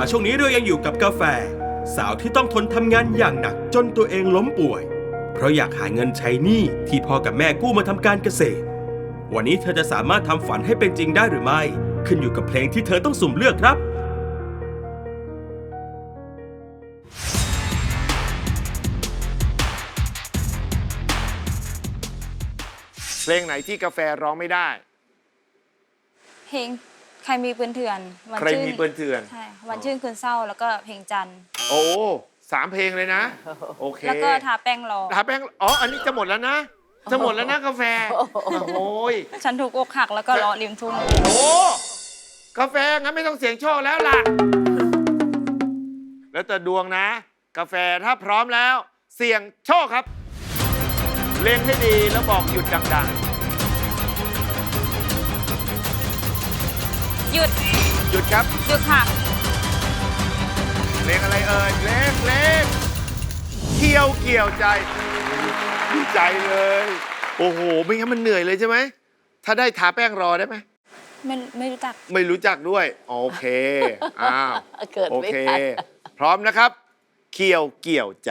มาช่วงนี้เรายังอยู่กับกาแฟ สาวที่ต้องทนทำงานอย่างหนักจนตัวเองล้มป่วย เพราะอยากหาเงินใช้หนี้ที่พ่อกับแม่กู้มาทำการเกษตร วันนี้เธอจะสามารถทำฝันให้เป็นจริงได้หรือไม่ ขึ้นอยู่กับเพลงที่เธอต้องสุ่มเลือกครับเพลงไหนที่กาแฟร้องไม่ได้ เพลง ใครมีปืนเถื่อนวัใครชื่มีปืนเถื่อน ใช่วันชื่นคืนเศร้าแล้วก็เพลงจันทร์โอ้สามเพลงเลยนะ โอเคแล้วก็ทาแป้งรอ ทาแป้งอ๋อ อันนี้จะหมดแล้วนะ จะหมดแล้วนะกาแฟ โอ้ย ฉันถูกอกหักแล้วก็เลาะริมทุ่งโอ้ กาแฟงั้นไม่ต้องเสี่ยงโชคแล้วล่ะ แล้วแต่ดวงนะ กาแฟถ้าพร้อมแล้ว เสี่ยงโชคครับ เล่งให้ดีแล้วบอกหยุดดัง หยุดๆหยุดครับหยุดค่ะ เพลงอะไรเอ่ยเพลงเพลงเกี่ยวเกี่ยวใจดีใจเลย โอ้โห ไม่งั้นมันเหนื่อยเลยใช่ไหม ถ้าได้ทาแป้งรอได้ไหม ไม่ไม่รู้จัก ไม่รู้จักด้วย โอเค อ้าว เกิดโอไม่เค ทัน พร้อมนะครับ เกี่ยวเกี่ยวใจ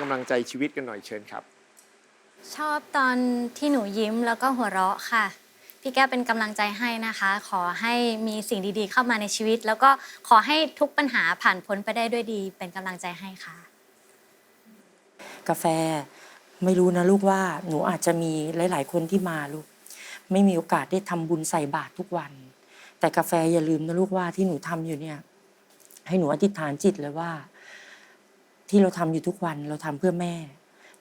กำลังใจชีวิตกันหน่อยเชิญครับ ชอบตอนที่หนูยิ้มแล้วก็หัวเราะค่ะ พี่แก้วเป็นกำลังใจให้นะคะ ขอให้มีสิ่งดีๆ เข้ามาในชีวิต แล้วก็ขอให้ทุกปัญหาผ่านพ้นไปได้ด้วยดี เป็นกำลังใจให้ค่ะ กาแฟไม่รู้นะลูกว่าหนูอาจจะมีหลาย ๆ คนที่มาลูก ไม่มีโอกาสได้ทำบุญใส่บาตรทุกวัน แต่กาแฟอย่าลืมนะลูกว่าที่หนูทำอยู่เนี่ย ให้หนูอธิษฐานจิตเลยว่า ที่เราทำอยู่ทุกวันเราทำเพื่อแม่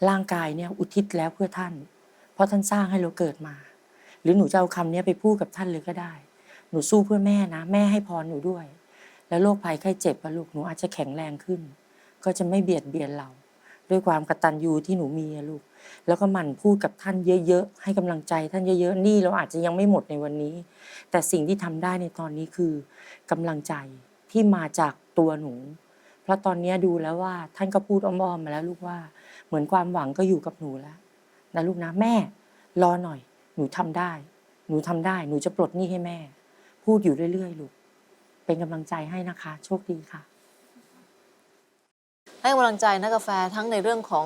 ร่างกายเนี่ยอุทิศแล้วเพื่อท่าน เพราะท่านสร้างให้เราเกิดมา หรือหนูจะเอาคำนี้ไปพูดกับท่านเลยก็ได้ หนูสู้เพื่อแม่นะ แม่ให้พรหนูด้วย แล้วโรคภัยไข้เจ็บอะลูกหนูอาจจะแข็งแรงขึ้น ก็จะไม่เบียดเบียนเรา ด้วยความกตัญญูที่หนูมีลูก แล้วก็หมั่นพูดกับท่านเยอะๆให้กำลังใจท่านเยอะๆนี่เราอาจจะยังไม่หมดในวันนี้ แต่สิ่งที่ทำได้ในตอนนี้คือกำลังใจที่มาจากตัวหนู ราะตอนนี้ดูแล้วว่าท่านก็พูดอ้อมๆมาแล้วลูกว่า เหมือนความหวังก็อยู่กับหนูแล้วนะลูกนะแม่ รอหน่อย หนูทำได้ หนูทำได้ หนูจะปลดหนี้ให้แม่ พูดอยู่เรื่อยๆลูก เป็นกำลังใจให้นะคะ โชคดีค่ะ ให้กำลังใจนักกาแฟทั้งในเรื่องของ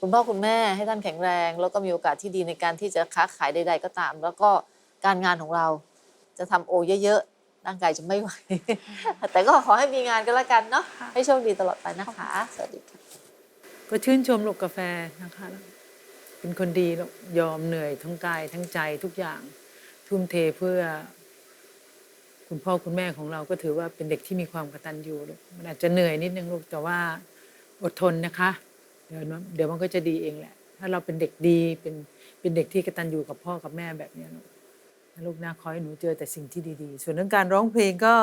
คุณพ่อคุณแม่ให้ท่านแข็งแรง แล้วก็มีโอกาสที่ดีในการที่จะค้าขายใด ๆ ก็ตาม แล้วก็การงานของเราจะทำโอเยอะๆ ร่างกายจะไม่ไหว แต่ก็ขอให้มีงานกันละกันเนาะให้โชคดีตลอดไปนะคะ สวัสดีค่ะ ก็ชื่นชมลูกกาแฟนะคะ เป็นคนดีลูกยอมเหนื่อยทั้งกายทั้งใจทุกอย่าง ทุ่มเทเพื่อ คุณพ่อคุณแม่ของเราก็ถือว่าเป็นเด็กที่มีความกตัญญูลูกมันอาจจะเหนื่อยนิดนึงลูกแต่ว่าอดทนนะคะ เดี๋ยวมันเดี๋ยวมันก็จะดีเองแหละ ถ้าเราเป็นเด็กดีเป็นเป็นเด็กที่กตัญญูกับพ่อกับแม่แบบเนี้ยลูกนะ ลูกนะขอให้หนูเจอแต่สิ่งที่ดีๆ ส่วนเรื่องการร้องเพลงก็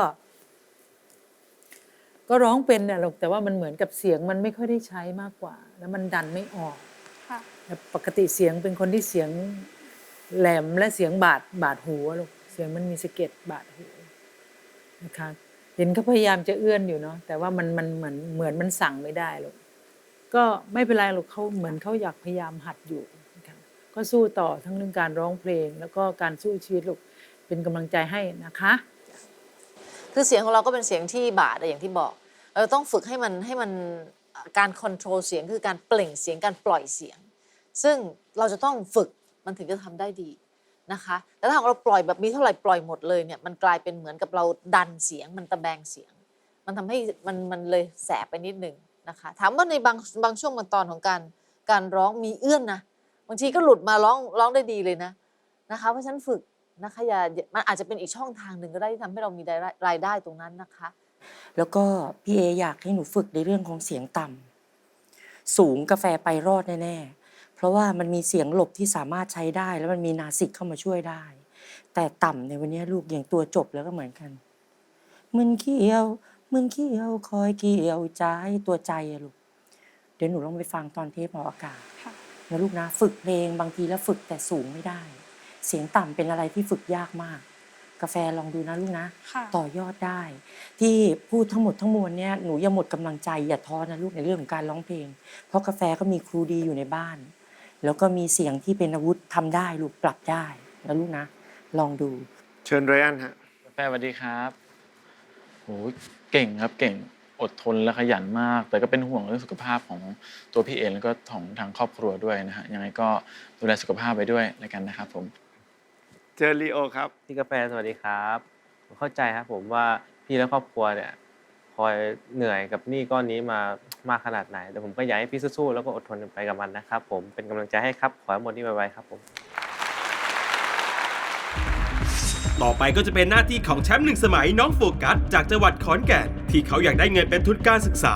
ก็ร้องเป็นน่ะลูกแต่ว่ามันเหมือนกับเสียงมันไม่ค่อยได้ใช้มากกว่า แล้วมันดันไม่ออกค่ะ แต่ปกติเสียงเป็นคนที่เสียงแหลมและเสียงบาดบาดหูอะลูกเสียงมันมีสะเก็ดบาดหูนะคะเห็นเขาพยายามจะเอื้อนอยู่เนาะแต่ว่ามันมันเหมือนเหมือนมันสั่งไม่ได้ลูกก็ไม่เป็นไรหรอกเขาเหมือนเขาอยากพยายามหัดอยู่นะคะ ก็สู้ต่อทั้งเรื่องการร้องเพลง แล้วก็การสู้ชีวิตลูกเป็นกำลังใจให้นะคะ คือเสียงของเราก็เป็นเสียงที่บาดอย่างที่บอกเราต้องฝึกให้มันให้มันการคอนโทรลเสียงคือการเปล่งเสียงการปล่อยเสียง ซึ่งเราจะต้องฝึกมันถึงจะทำได้ดีนะคะแต่ถ้าเราปล่อยแบบมีเท่าไหร่ปล่อยหมดเลยเนี่ยมันกลายเป็นเหมือนกับเราดันเสียงมันตะแบงเสียง มันทำให้มันมันเลยแสบไปนิดหนึ่งนะคะถามว่าในบางบางช่วงบางตอนของการการร้องมีเอื้อนนะ บางทีก็หลุดมาร้องร้องได้ดีเลยนะนะคะเพราะฉะนั้นฝึกนะคะอย่าอย่ามันอาจจะเป็นอีกช่องทางหนึ่งก็ได้ที่ทำให้เรามีรายได้รายได้ตรงนั้นนะคะ แล้วก็พี่เออยากให้หนูฝึกในเรื่องของเสียงต่ำสูงกาแฟไปรอดแน่ๆ เพราะว่ามันมีเสียงหลบที่สามารถใช้ได้ แล้วมันมีนาสิกเข้ามาช่วยได้ แต่ต่ำในวันนี้ลูกอย่างตัวจบแล้วก็เหมือนกันมึนเขี้ยวมึนเขี้ยวคอยเกี่ยวใจตัวใจอะลูก เดี๋ยวหนูลองไปฟังตอนเทปออกอากาศค่ะ นะลูกนะฝึกเพลงบางทีแล้วฝึกแต่สูงไม่ได้ เสียงต่ำเป็นอะไรที่ฝึกยากมาก กาแฟลองดูนะลูกนะค่ะต่อยอดได้ ที่พูดทั้งหมดทั้งมวลเนี่ยหนูอย่าหมดกำลังใจอย่าท้อนะลูกในเรื่องของการร้องเพลง เพราะกาแฟก็มีครูดีอยู่ในบ้าน แล้วก็มีเสียงที่เป็นอาวุธทำได้ลูกปรับได้นะลูกนะ ลองดู เชิญไรอันฮะแฟสวัสดีครับโหเก่งครับเก่ง อดทนและขยันมาก แต่ก็เป็นห่วงเรื่องสุขภาพของตัวพี่เองแล้วก็ของทางครอบครัวด้วยนะฮะยังไงก็ดูแลสุขภาพไปด้วยแล้วกันนะครับผมเชิญลีโอครับพี่กาแฟสวัสดีครับผมเข้าใจครับผมว่าพี่และครอบครัวเนี่ยคอยเหนื่อยกับหนี้ก้อนนี้มามากขนาดไหนแต่ผมก็อยากให้พี่สู้ๆแล้วก็อดทนไปกับมันนะครับผมเป็นกำลังใจให้ครับขอให้หมดหนี้ไวๆครับผม ต่อไปก็จะเป็นหน้าที่ของแชมป์หนึ่งสมัยน้องโฟกัส จากจังหวัดขอนแก่น ที่เขาอยากได้เงินเป็นทุนการศึกษา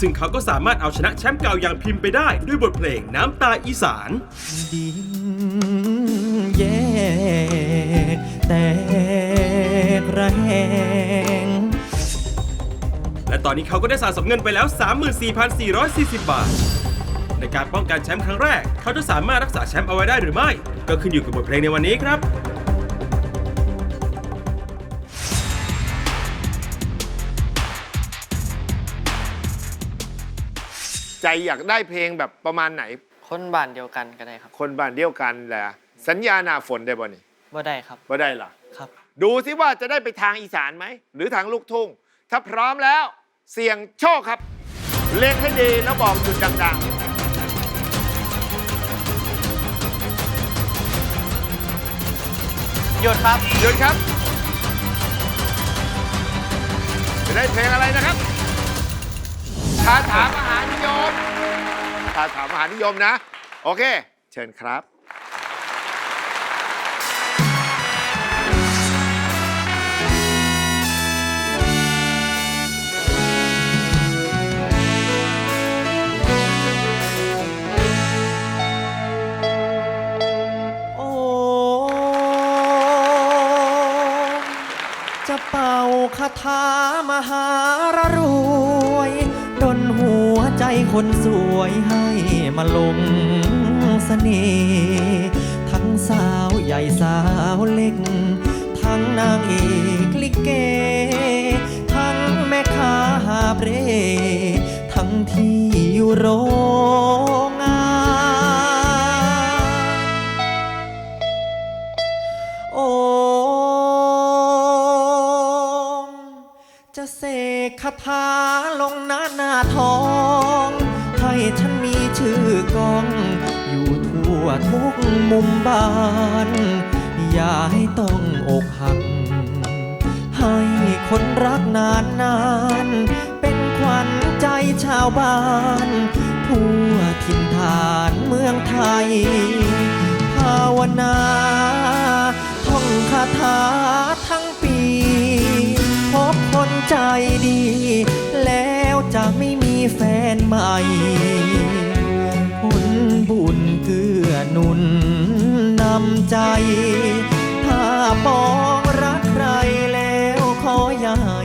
ซึ่งเขาก็สามารถเอาชนะแชมป์เก่าอย่างพิมพ์ไปได้ด้วยบทเพลงน้ำตาอีสานดินแยกแตกระแหงและตอนนี้เขาก็ได้สะสมเงินไปแล้ว 34,440 บาท ในการป้องกันแชมป์ครั้งแรก เขาจะสามารถรักษาแชมป์เอาไว้ได้หรือไม่ ก็ขึ้นอยู่กับบทเพลงในวันนี้ครับ ใจอยากได้เพลงแบบประมาณไหน คนบ้านเดียวกันก็ได้ครับคนบ้านเดียวกันแหละสัญญาหนาฝนได้บ่นี่บ่ได้ครับบ่ได้ล่ะครับ ดูสิว่าจะได้ไปทางอีสานไหม หรือทางลูกทุ่ง ถ้าพร้อมแล้วเสี่ยงโชคครับ เล่นให้ดีแล้วบอกจุดดังหยุดครับๆหยุดครับ จะได้เพลงอะไรนะครับ คาถามหานิยมคาถามหานิยมนะ โอเค เชิญครับ ฉันมีชื่อกอง อยู่ทั่วทุกมุมบ้าน อย่าให้ต้องอกหัก ให้คนรักนานนานเป็นขวัญใจชาวบ้าน ทั่วถิ่นฐานเมืองไทย ภาวนาท่องคาถาทั้งปี พบคนใจดี แล้วจะไม่มี แฟนใหม่ผลบุญเกื้อหนุนนำใจ ถ้ามองรักใครแล้วขออย่าให้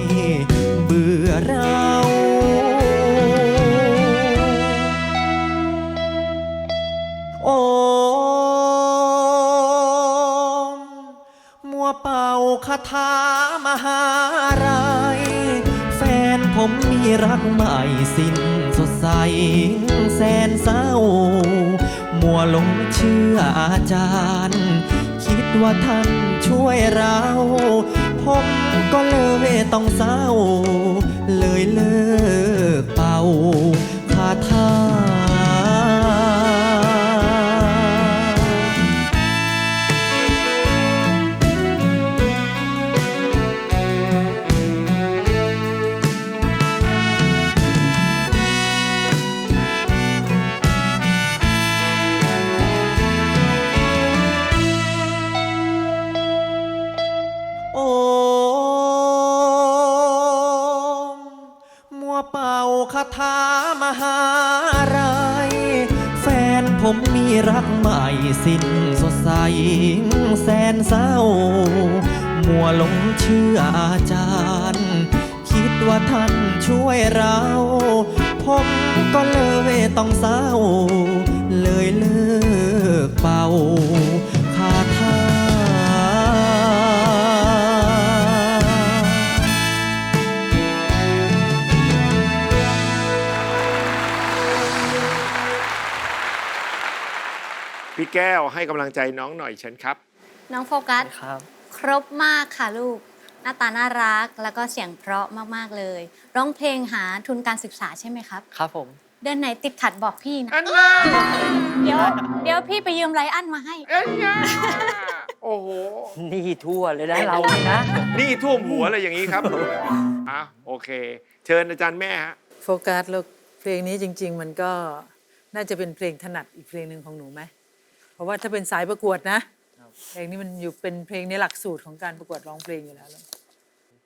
เบื่อเราโอมมัวเป่าคาถามหาไร ผมมีรักใหม่สิ้นสดใสแสนเศร้า มัวหลงเชื่ออาจารย์ คิดว่าท่านช่วยเรา ผมก็เลยต้องเศร้า เลยเลิกเป่า วเป่าคาถามหาไรายแฟนผมมีรักใหม่สิ้นสดใส แสนเศร้า มัวหลงเชื่ออาจารย์ คิดว่าท่านช่วยเรา ผมก็เลยต้องเศร้า เลยเลิกเป่า แก้วให้กำลังใจน้องหน่อยเชิญครับ น้องโฟกัส ครับ ครบมากค่ะลูก หน้าตาน่ารักแล้วก็เสียงเพราะมาก ๆ เลย ร้องเพลงหาทุนการศึกษาใช่ไหมครับ ครับผม เดือนไหนติดขัดบอกพี่นะ อันน่าเดี๋ยวเดี๋ยวพี่ไปยืมไรอันมาให้ อันน่าโอ้โห นี่ทั่วเลยนะเรานะ นี่ท่วมหัวเลยอย่างนี้ครับอะโอเค เชิญอาจารย์แม่ฮะ โฟกัสแล้วเพลงนี้จริง ๆ มันก็น่าจะเป็นเพลงถนัดอีกเพลงหนึ่งของหนูไหมเพ ราะว่าถ้าเป็นสายประกวดนะเพลงนี้มันอยู่เป็นเพลงในหลักสูตรของการประกวดร้องเพลงอยู่แล้วเลย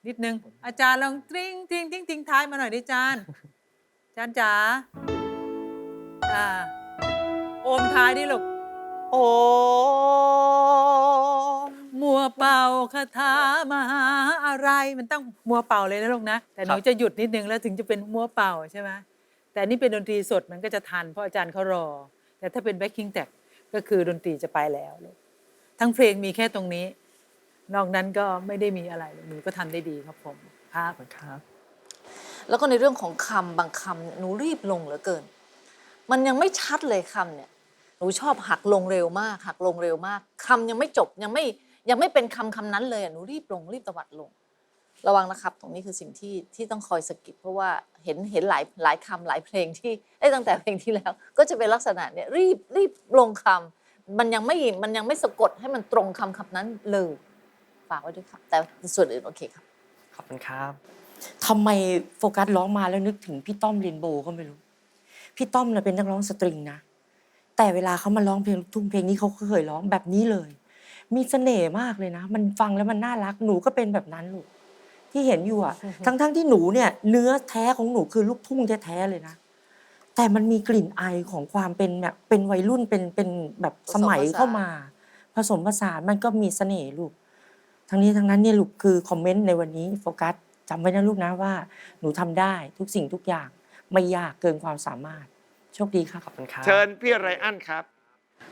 นิดนึง อาจารย์ลองตริ้งติ้งติ้งติ้งท้ายมาหน่อยดิจานจานจ๋าอ่าโอมท้ายดิลูกโอ้มัวเป่าคาถามหาอะไรมันต้องมัวเป่าเลยนะลูกนะ แต่หนูครับจะหยุดนิดนึงแล้วถึงจะเป็นมัวเป่าใช่ไหมแต่นี่เป็นดนตรีสดมันก็จะทันเพราะอาจารย์เขารอ แต่ถ้าเป็นแบ็คกิ้งแท็ก ก็คือดนตรีจะไปแล้วลูกทั้งเพลงมีแค่ตรงนี้ นอกนั้นก็ไม่ได้มีอะไรหนูก็ทำได้ดีครับผมครับครับ แล้วก็ในเรื่องของคำบางคำเนี่ยหนูรีบลงเหลือเกิน มันยังไม่ชัดเลยคำเนี่ยหนูชอบหักลงเร็วมาก หักลงเร็วมากคำยังไม่จบยังไม่ยังไม่เป็นคำคำนั้นเลยอะหนูรีบลงรีบตวัดลง ระวังนะครับ ตรงนี้คือสิ่งที่ที่ต้องคอยสะกิดเพราะว่าเห็นเห็นหลายหลายคำหลายเพลงที่ไอ้ยตั้งแต่เพลงที่แล้ว ก็จะเป็นลักษณะเนี่ยรีบรีบลงคำมันยังไม่มันยังไม่สะกดให้มันตรงคำคำนั้นเลยฝากไว้ด้วยครับ แต่ส่วนอื่นโอเคครับขอบคุณครับทำไมโฟกัสร้องมาแล้วนึกถึงพี่ต้อมเรนโบว์ก็ไม่รู้ พี่ต้อมน่ะเป็นนักร้องสตริงนะแต่เวลาเขามาร้องเพลงลูกทุ่งเพลงนี้เขาก็เคยร้องแบบนี้เลย มีเสน่ห์มากเลยนะ มันฟังแล้วมันน่ารักหนูก็เป็นแบบนั้นลูก ที่เห็นอยู่อะทั้งๆที่หนูเนี่ยเนื้อแท้ของหนูคือลูกทุ่งแท้ๆเลยนะแต่มันมีกลิ่นไอของความเป็นแบบเป็นวัยรุ่นเป็นเป็นแบบสมัยเข้ามา ผสมผสานมันก็มีเสน่ห์ลูก ทั้งนี้ทั้งนั้นเนี่ยลูกคือคอมเมนต์ในวันนี้โฟกัสจำไว้นะลูกนะว่า หนูทำได้ทุกสิ่งทุกอย่างไม่ยากเกินความสามารถ โชคดีครับขอบคุณครับเชิญพี่ไรอันครับ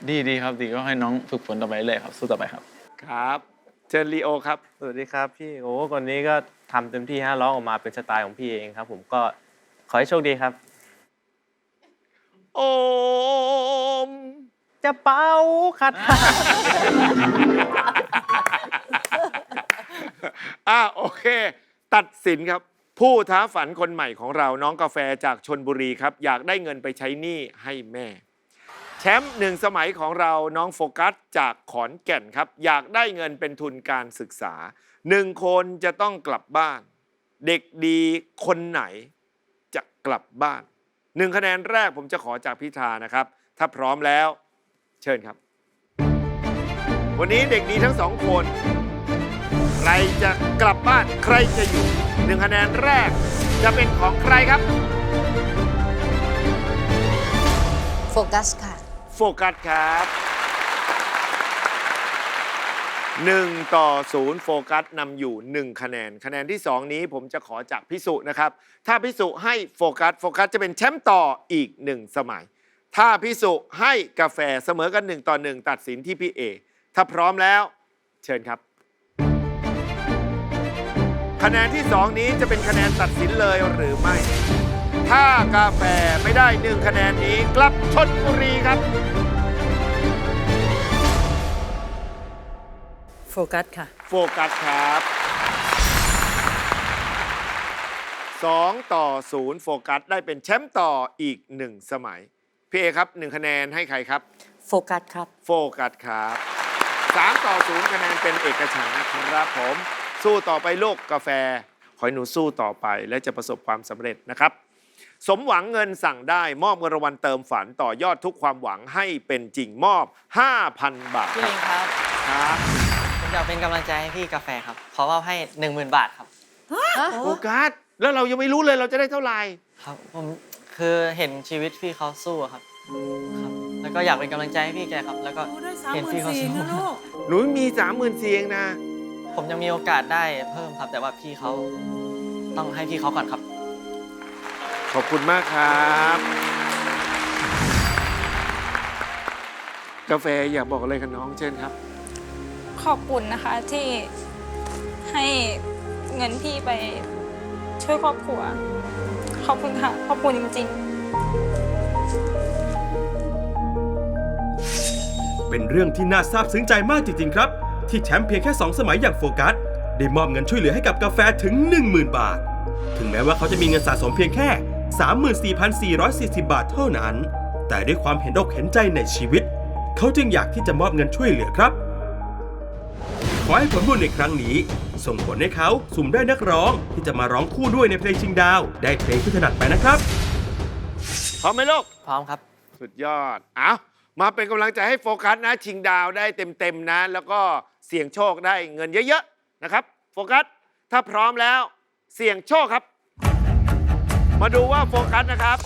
ดีดีครับดีก็ให้น้องฝึกฝนต่อไปเลยครับสู้ต่อไปครับ ครับ เชิญลีโอครับสวัสดีครับพี่โอ้คนนี้ก็ ทำเต็มที่ฮะร้องออกมาเป็นสไตล์ของพี่เองครับ ผมก็ขอให้โชคดีครับ โอม จะเป่าคาถาอ่าโอเค ตัดสินครับ ผู้ท้าฝันคนใหม่ของเราน้องกาแฟจากชนบุรีครับ อยากได้เงินไปใช้หนี้ให้แม่แชมป์หนึ่งสมัยของเราน้องโฟกัสจากขอนแก่นครับ อยากได้เงินเป็นทุนการศึกษาหนึ่งคนจะต้องกลับบ้าน เด็กดีคนไหนจะกลับบ้านหนึ่งคะแนนแรกผมจะขอจากพิธานะครับ ถ้าพร้อมแล้ว เชิญครับ วันนี้เด็กดีทั้งสองคน ใครจะกลับบ้านใครจะอยู่หนึ่งคะแนนแรกจะเป็นของใครครับ โฟกัสค่ะ โฟกัสครับหนึ่งต่อศูนย์โฟกัสนำอยู่หนึ่งคะแนน คะแนนที่สองนี้ผมจะขอจากพิสุนะครับ ถ้าพิสุให้โฟกัสโฟกัสจะเป็นแชมป์ต่ออีกหนึ่งสมัย ถ้าพิสุให้กาแฟเสมอกันหนึ่งต่อหนึ่งตัดสินที่พี่เอถ้าพร้อมแล้ว เชิญครับ คะแนนที่สองนี้จะเป็นคะแนนตัดสินเลยหรือไม่ ถ้ากาแฟไม่ได้หนึ่งคะแนนนี้กลับชนบุรีครับ โฟกัสค่ะ โฟกัสครับสองต่อศูนย์โฟกัสได้เป็นแชมป์ต่ออีกหนึ่งสมัย พี่เอครับหนึ่งคะแนนให้ใครครับ โฟกัสครับ โฟกัสครับสามต่อศูนย์คะแนนเป็นเอกฉันท์นะครับผม สู้ต่อไปลูกกาแฟ ขอให้หนูสู้ต่อไปและจะประสบความสำเร็จนะครับ สมหวังเงินสั่งได้มอบเงินรางวัลเติมฝันต่อยอดทุกความหวังให้เป็นจริงมอบ 5,000 บาทพี่คลิรับงครับ ครับผมอยากเป็นกำลังใจให้พี่กาแฟครับขอมอบให้ 10,000 บาทครับโฟกัสแล้วเรายังไม่รู้เลยเราจะได้เท่าไหร่ ครับผมคือเห็นชีวิตพี่เขาสู้อะครับครับ แล้วก็อยากเป็นกำลังใจให้พี่แกครับ แล้วก็เห็นพี่เขาสู้หนูมีสามหมื่นเสียงนะ ผมยังมีโอกาสได้เพิ่มครับ แต่ว่าพี่เขาต้องให้พี่เขาก่อนครับ ขอบคุณมากครับ กาแฟอยากบอกอะไรกับน้องเช่นครับ ขอบคุณนะคะที่ให้เงินพี่ไปช่วยครอบครัว ขอบคุณค่ะ ขอบคุณจริง ๆ เป็นเรื่องที่น่าซาบซึ้งใจมากจริง ๆ ครับ ที่แชมป์เพียงแค่ 2 สมัยอย่างโฟกัส ได้มอบเงินช่วยเหลือให้กับกาแฟถึง 10,000 บาท ถึงแม้ว่าเขาจะมีเงินสะสมเพียงแค่ 34,440 บาทเท่านั้น แต่ด้วยความเห็นอกเห็นใจในชีวิต เขาจึงอยากที่จะมอบเงินช่วยเหลือครับ ขอให้ผลบุญในครั้งนี้ ส่งผลให้เขาสุ่มได้นักร้องที่จะมาร้องคู่ด้วยในเพลงชิงดาว ได้เพลงที่ถนัดไปนะครับ พร้อมไหมลูก พร้อมครับ สุดยอดเอามาเป็นกำลังใจให้โฟกัสนะ ชิงดาวได้เต็มๆนะ แล้วก็เสี่ยงโชคได้เงินเยอะๆนะครับ โฟกัส ถ้าพร้อมแล้ว เสี่ยงโชคครับ มาดูว่าโฟกัสนะครับ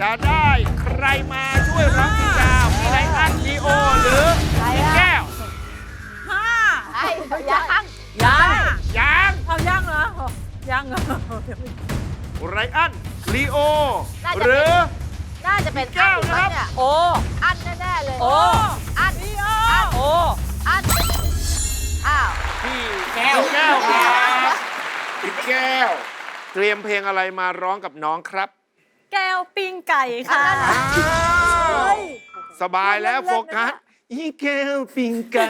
จะได้ใครมาช่วยร้องชิงดาวพี่ไลอันลีโอหรือพี่แก้วไอ้ยังยังยังเอายังเหรอยังเหรอไรอันลีโอน่าจะเป็นหรือ น่าจะเป็นแก้อัวนไหมนะครับเนี่ยโอ้อันแน่ๆเลยโอ้อันอันโอ้อันอ้าวพี่แก้วแก้วครับพี่แก้ว เตรียมเพลงอะไรมาร้องกับน้องครับ แก้วปิ้งไก่ค่ะอ้าวสบายแล้วโฟกัสอีแก้วปิงไก่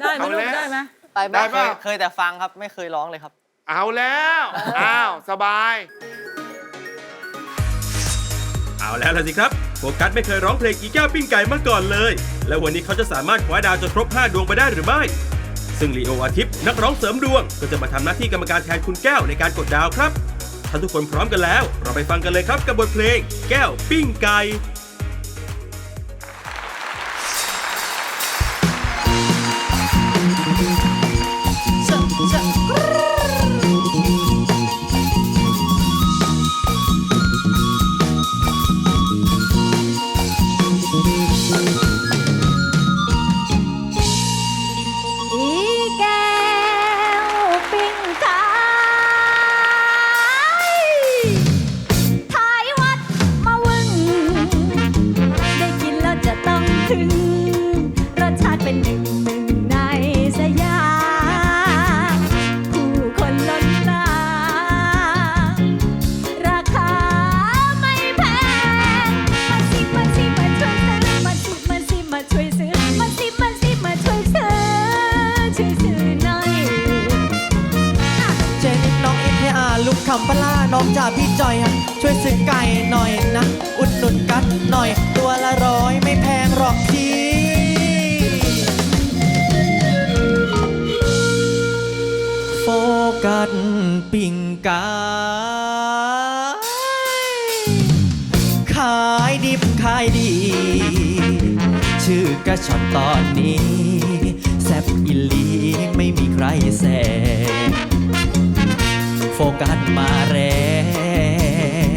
ได้ไหมเอาลูแล้กวได้ไหมไปไหมได้เคป่ะยเคยแต่ฟังครับไม่เคยร้องเลยครับ เอาแล้วอ้าวสบาย เอาแล้วล่ะสิครับโฟกัสไม่เคยร้องเพลงอีแก้วปิ้งไก่มาก่อนเลย แล้ววันนี้เขาจะสามารถคว้าดาวจนครบ 5 ดวงไปได้หรือไม่ ซึ่งลีโออาทิตย์นักร้องเสริมดวง ก็จะมาทำหน้าที่กรรมการแทนคุณแก้วในการกดดาวครับถ้าทุกคนพร้อมกันแล้ว เราไปฟังกันเลยครับกับบทเพลง แก้วปิ้งไก่ ปิ่งกายขายดิบขายดี ชื่อกระชอนตอนนี้ แซบอิลีไม่มีใครแซงโฟกัสมาแร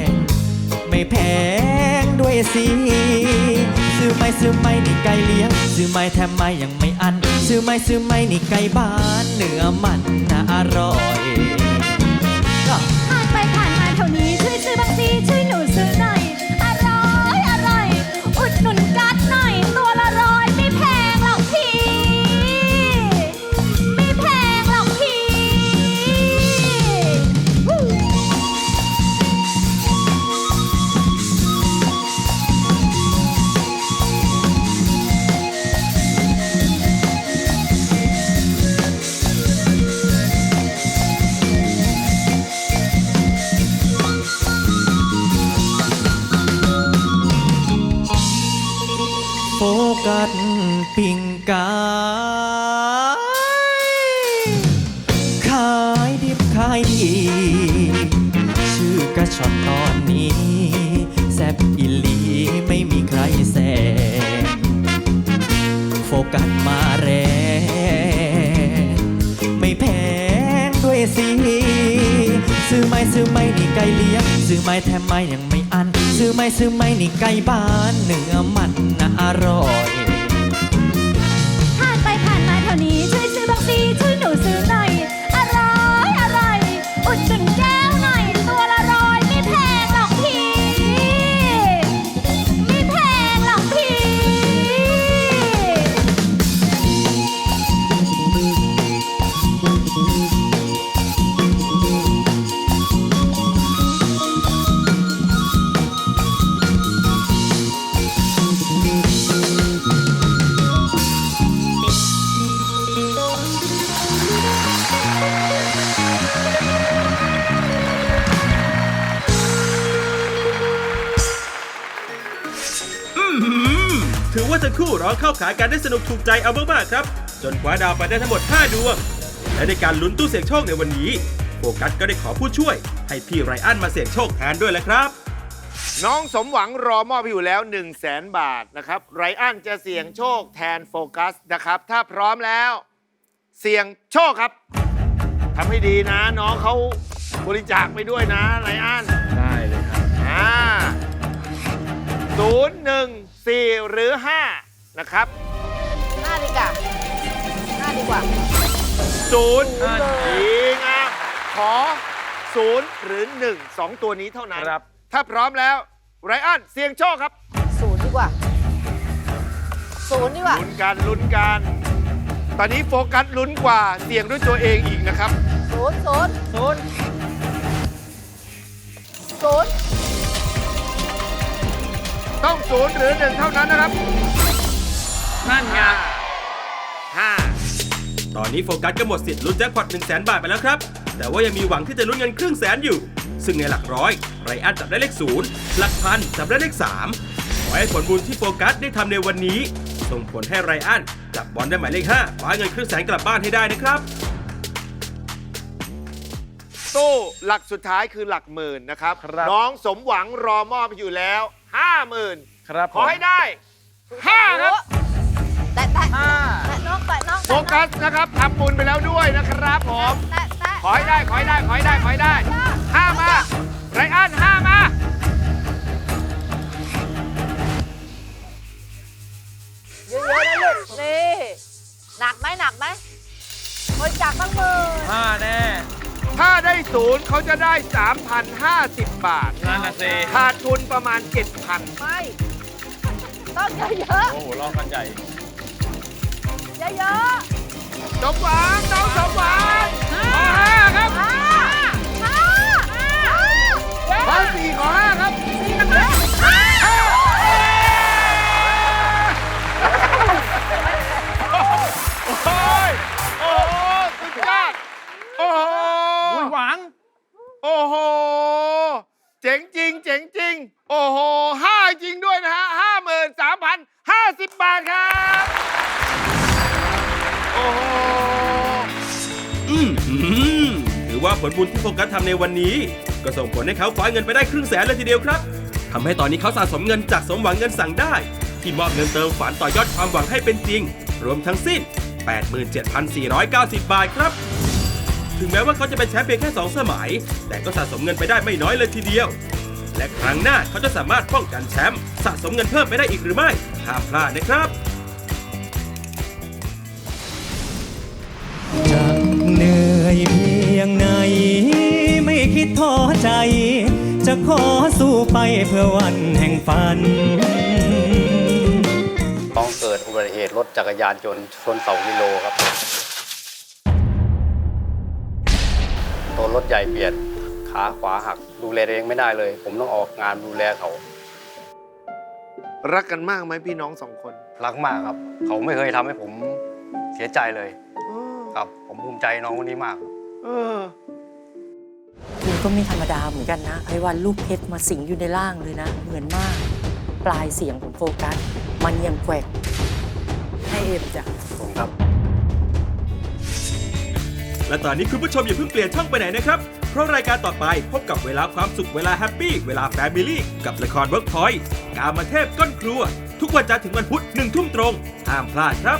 ง ไม่แพงด้วยสิซื้อไม่ซื้อไม่นี่ไก่เลี้ยง ซื้อไม่แถมไม่ยังไม่อัน ซื้อไม่ซื้อไม่นี่ไก่บ้านเนื้อมันน่าอร่อย ช่วยหนู นื้อมันน่าอร่อย คู่ร้องเข้าขากันได้สนุกถูกใจเอามากๆครับ จนคว้าดาวไปได้ทั้งหมด 5 ดวง และในการลุ้นตู้เสี่ยงโชคในวันนี้ โฟกัสก็ได้ขอผู้ช่วย ให้พี่ไรอันมาเสี่ยงโชคแทนด้วยแหละครับ น้องสมหวังรอมอบให้อยู่แล้ว 1 0 0 0 0แสนบาทนะครับไรอันจะเสี่ยงโชคแทนโฟกัสนะครับ ถ้าพร้อมแล้ว เสี่ยงโชคครับทำให้ดีนะ น้องเขาบริจาคไปด้วยนะไรอันได้เลยครับ อ่าศูนย์หนึ่งสี่หรือห้า นะครับหน้าดีกว่าหน้าดีกว่า ศูนย์ยิงอะขอศูนย์หรือหนึ่งสองตัวนี้เท่านั้น ครับ ถ้าพร้อมแล้วไรอันเสี่ยงโชคครับศูนย์ดีกว่าศูนย์ดีกว่า ลุ้นกันลุ้นกันตอนนี้โฟกัสลุ้นกว่าเสี่ยงด้วยตัวเองอีกนะครับ ศูนย์ศูนย์ศูนย์ศูนย์ต้องศูนย์หรือหนึ่งเท่านั้นนะครับ นั่นไงห้าห้าตอนนี้โฟกัสก็หมดสิทธิ์ลุ้นแจ็คพอต1 0 0 0 0แบาทไปแล้วครับ แต่ว่ายังมีหวังที่จะลุ้นเงินครึ่งแสนอยู่ ซึ่งในหลักร้อยไรอันจับได้เลขศูนย์หลักพันจับได้เลข3ขอให้ผลบุญที่โฟกัสได้ทำในวันนี้ ส่งผลให้ไรอันจับบอลได้หมายเลข5คว้าเงินครึ่งแสนกลับบ้านให้ได้นะครับตู้หลักสุดท้ายคือหลักหมื่นนะครับ ครับ น้องสมหวังรอมอบอยู่แล้วห้าหมื่นครับขอให้ได้ห้าครับ แตะแตะแตะน้องแตะน้องโฟกัสนะครับทำบุญไปแล้วด้วยนะครับผม แตะแตะขอให้ได้ ขอให้ได้ ขอให้ได้ ขอให้ได้ห้ามาไรอันห้ามา เยอะๆนะลูกนี่หนักไหมหนักไหมบริจาคตั้งหมื่นห้าแน่ถ้าได้ศูนย์เขาจะได้ 3,050 บาท นั่นน่ะสิขาดทุนประมาณ 7,000 ไม่ต้องเยอะโอ้โหรอบกันใหญ่ๆ เยอะสมหวังน้องสมหวังขอห้าครับๆห้าห้าห้าขอสี่ขอห้าครับสี่นะครับห้าโอ้ยโอ้โหสุดยอดโอ้โหคุณหวัง โอ้โห เจ๋งจริง เจ๋งจริง โอ้โหห้าจริงด้วยนะฮะห้าหมื่นสามพันห้าสิบบาทครับโอืมหืมถือว่าผลบุญที่โฟกัสทำในวันนี้ ก็ส่งผลให้เขาคว้าเงินไปได้ครึ่งแสนเลยทีเดียวครับทำให้ตอนนี้เขาสะสมเงินจากสมหวังเงินสั่งได้ ที่มอบเงินเติมฝันต่อยอดความหวังให้เป็นจริง รวมทั้งสิ้น 87,490 บาทครับ ถึงแม้ว่าเขาจะเป็นแชมป์เพียงแค่ 2 สมัย แต่ก็สะสมเงินไปได้ไม่น้อยเลยทีเดียว และครั้งหน้าเขาจะสามารถป้องกันแชมป์สะสมเงินเพิ่มไปได้อีกหรือไม่ห้ามพลาดนะครับ จะเหนื่อยเพียงไหน ไม่คิดท้อใจ จะขอสู้ไปเพื่อวันแห่งฝัน ต้องเกิดอุบัติเหตุรถจักรยานยนต์ชนเสากิโลครับตัวรถใหญ่เบียด ขาขวาหักดูแลตัวเองไม่ได้เลย ผมต้องออกงานดูแลเขา รักกันมากไหมพี่น้องสองคน รักมากครับ เขาไม่เคยทำให้ผมเสียใจเลยเออครับ ผมภูมิใจน้องคนนี้มากครับเออคุณก็ไม่ธรรมดาเหมือนกันนะไพวันลูกเพชรมาสิงอยู่ในร่างเลยนะ เหมือนมาก ปลายเสียงของโฟกัส มันยังแกว่งให้เอ็มจ้ะผมครับ และตอนนี้คุณผู้ชมอย่าเพิ่งเปลี่ยนช่องไปไหนนะครับ เพราะรายการต่อไปพบกับเวลาความสุขเวลาแฮปปี้เวลาแฟมิลี่กับละครเวิร์กพอยต์กามาเทพก้นครัว ทุกวันจันทร์ถึงวันพุธหนึ่งทุ่มตรงห้ามพลาดครับ